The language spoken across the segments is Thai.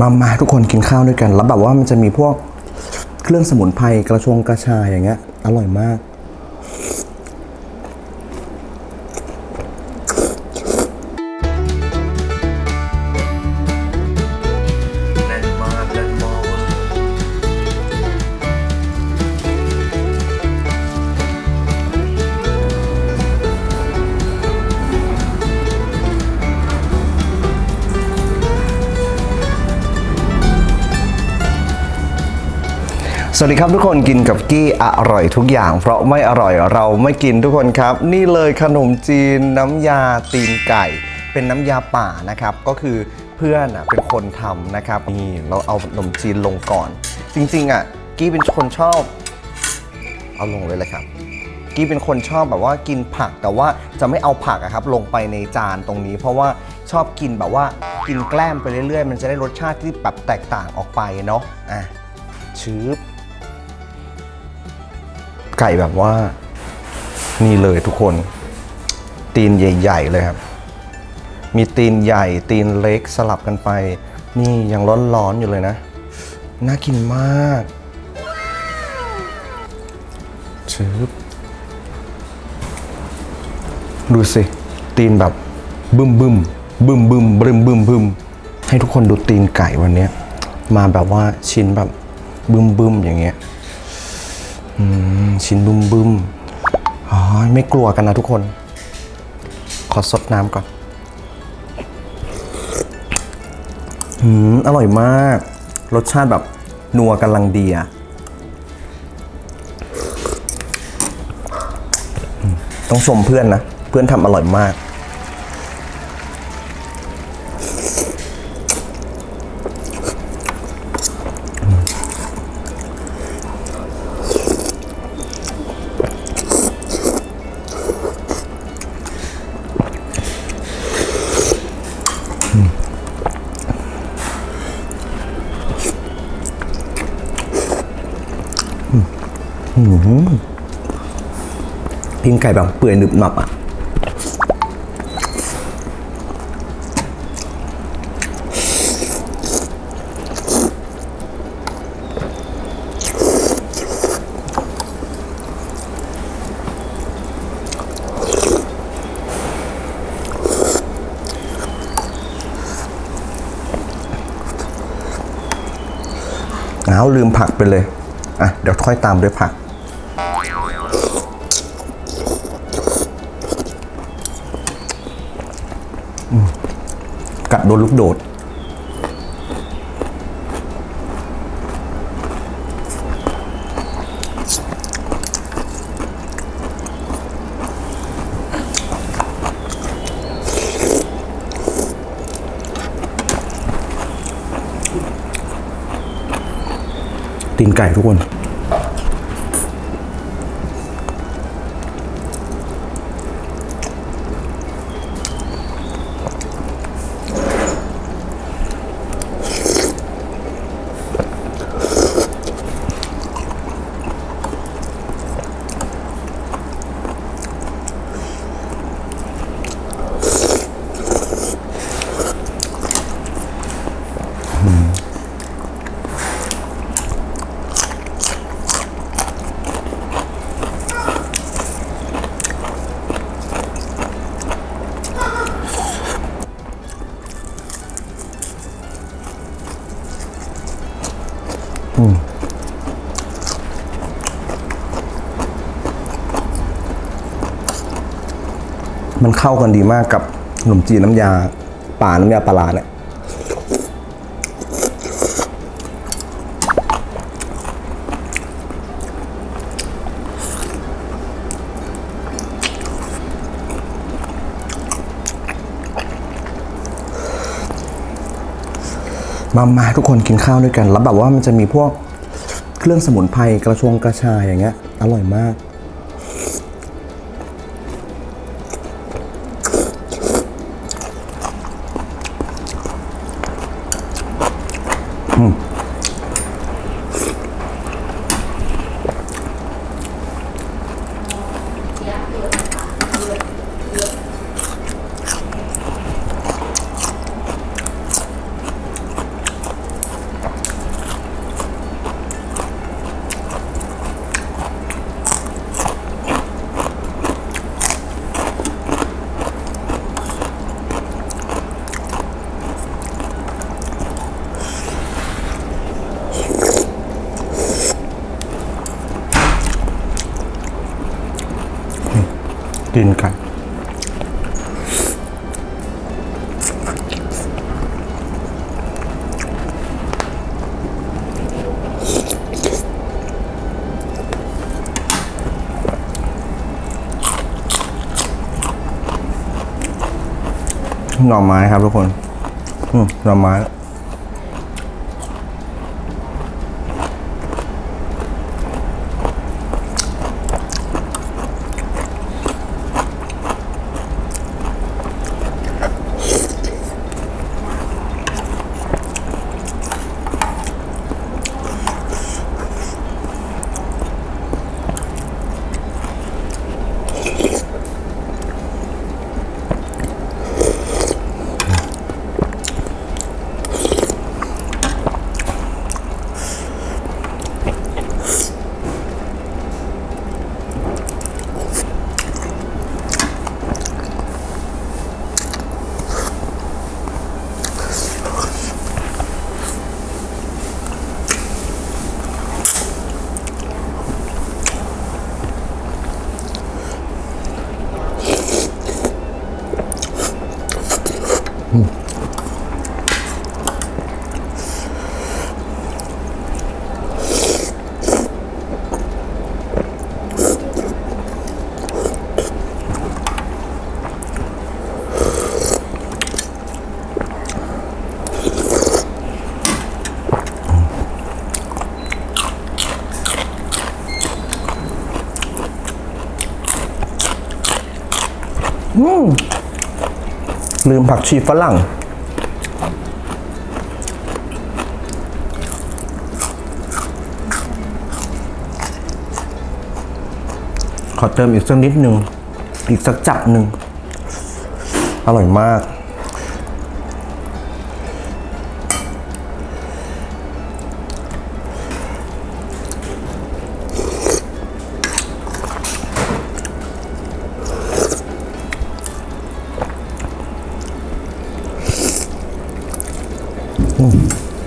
มามาทุกคนกินข้าวด้วยกัน แล้วแบบว่ามันจะมีพวกเครื่องสมุนไพรกระชงกระชายอย่างเงี้ยอร่อยมาก สวัสดีครับทุกคนกินกับกี้อร่อยทุกอย่าง เพราะไม่อร่อยเราไม่กินทุกคนครับ นี่เลยขนมจีนน้ำยาตีนไก่ เป็นน้ำยาป่านะครับ ก็คือเพื่อนอะเป็นคนทำนะครับนี่เราเอาขนมจีนลงก่อน จริงๆอะกี้เป็นคนชอบ เอาลงเลยเลยครับ กี้เป็นคนชอบแบบว่ากินผักแต่ว่าจะไม่เอาผักอะครับ ลงไปในจานตรงนี้ เพราะว่าชอบกินแบบว่ากินแกล้มไปเรื่อยๆ มันจะได้รสชาติที่แบบแตกต่างออกไปเนาะอะชืบ ไก่แบบว่า นี่เลยทุกคน ตีนใหญ่ ๆ เลยครับ มีตีนใหญ่ ตีนเล็กสลับกันไป นี่ยังร้อนๆอยู่เลยนะ น่ากินมากชืบดูสิ ตีนแบบบึมบึมบึมบึมบึมบึมบึมให้ทุกคนดูตีนไก่วันนี้ มาแบบว่าชิ้นแบบบึมบึมอย่างเงี้ย อืมชิ้นบึมบึมอ๋อไม่กลัวกันนะทุกคน ขอสดน้ำก่อน อืม อร่อยมาก รสชาติแบบนัวกำลังดีอะต้องชมเพื่อนนะ เพื่อนทำอร่อยมาก พิงไก่แบบเปื่อยหนึบหนับอะอาลืมผักไปเลย อะ เดี๋ยวค่อยตามด้วยผัก โดนลูกโดด ตีนไก่ทุกคน มันเข้ากันดีมากกับขนมจีนน้ำยาป่าน้ำยาปลาเนี่ย มามาทุกคนกินข้าวด้วยกัน แล้วแบบว่ามันจะมีพวกเครื่องสมุนไพรกระชงกระชายอย่างเงี้ยอร่อยมาก กินกัน หน่อไม้ครับทุกคน อืมหน่อไม้ ลืมผักชีฝรั่ง ขอเติมอีกสักนิดหนึ่ง อีกสักจับหนึ่ง อร่อยมาก Hum.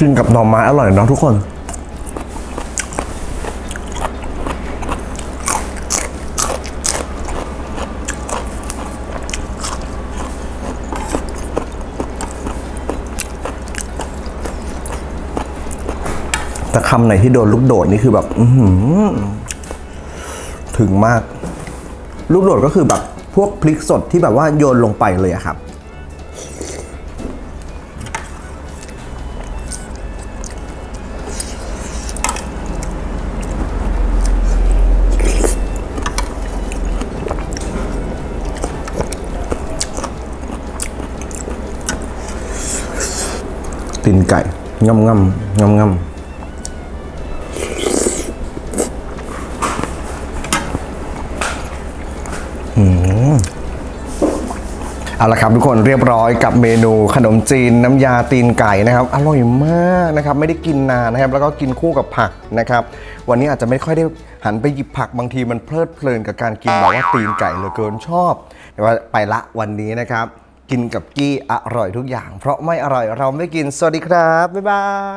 กินกับหน่อไม้อร่อยเนาะทุกคน แต่คำไหนที่โดนลูกโดดนี่คือแบบถึงมาก ลูกโดดก็คือแบบพวกพริกสดที่แบบว่าโยนลงไปเลยอะครับ ตีนไก่งำงำงำงำเอาละครับทุกคนเรียบร้อยกับเมนูขนมจีนน้ำยาตีนไก่นะครับอร่อยมากนะครับไม่ได้กินนานนะครับแล้วก็กินคู่กับผักนะครับ วันนี้อาจจะไม่ค่อยได้หันไปหยิบผักบางทีมันเพลิดเพลินกับการกินแบบว่าตีนไก่เหลือเกินชอบแต่ว่าไปละวันนี้นะครับ กินกับกี้อร่อยทุกอย่าง เพราะไม่อร่อยเราไม่กิน สวัสดีครับ บ๊ายบาย